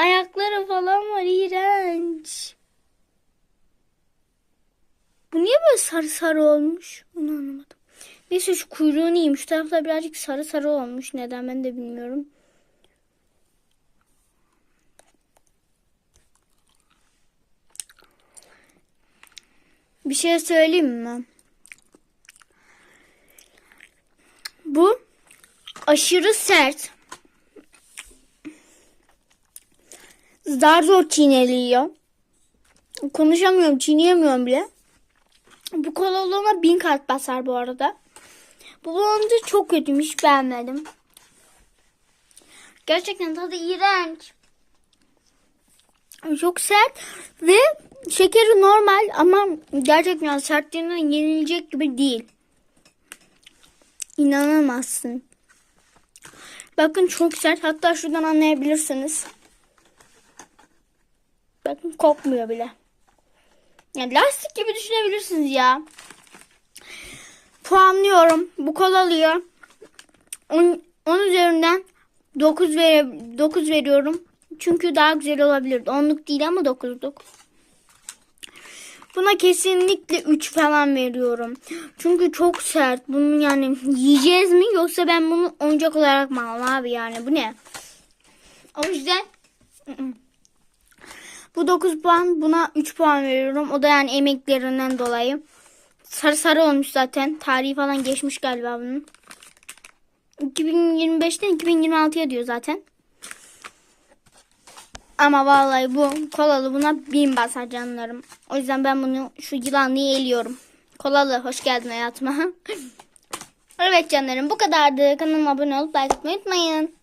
ayakları falan var iğrenç. Bu niye böyle sarı sarı olmuş? Bunu anlamadım. Neyse şu kuyruğunu yiyeyim. Şu tarafta birazcık sarı sarı olmuş. Neden ben de bilmiyorum. Bir şey söyleyeyim mi? Bu aşırı sert. Zar zor çiğneliyor. Konuşamıyorum, çiğneyemiyorum bile. Bu kolalığıma bin kat basar bu arada. Bu baloncu çok kötüymüş, beğenmedim. Gerçekten tadı iğrenç. Çok sert ve şekeri normal ama gerçekten sertliğinden yenilecek gibi değil. İnanamazsın. Bakın çok sert. Hatta şuradan anlayabilirsiniz. Bakın kokmuyor bile. Yani lastik gibi düşünebilirsiniz ya. Puanlıyorum. Bu kolalıya 10, 10 üzerinden 9 ver 9 veriyorum. Çünkü daha güzel olabilirdi. 10'luk değil ama 9'luk. Buna kesinlikle 3 falan veriyorum. Çünkü çok sert. Bunu yani yiyeceğiz mi yoksa ben bunu oyuncak olarak mı alayım abi yani bu ne? O yüzden. Bu 9 puan buna 3 puan veriyorum. O da yani emeklerinden dolayı. Sarı sarı olmuş zaten. Tarihi falan geçmiş galiba bunun. 2025'ten 2026'ya diyor zaten. Ama vallahi bu kolalı buna bin basar canlarım. O yüzden ben bunu şu yılanlıyı eliyorum. Kolalı hoş geldin hayatıma. evet canlarım bu kadardı. Kanalıma abone olup like atmayı unutmayın.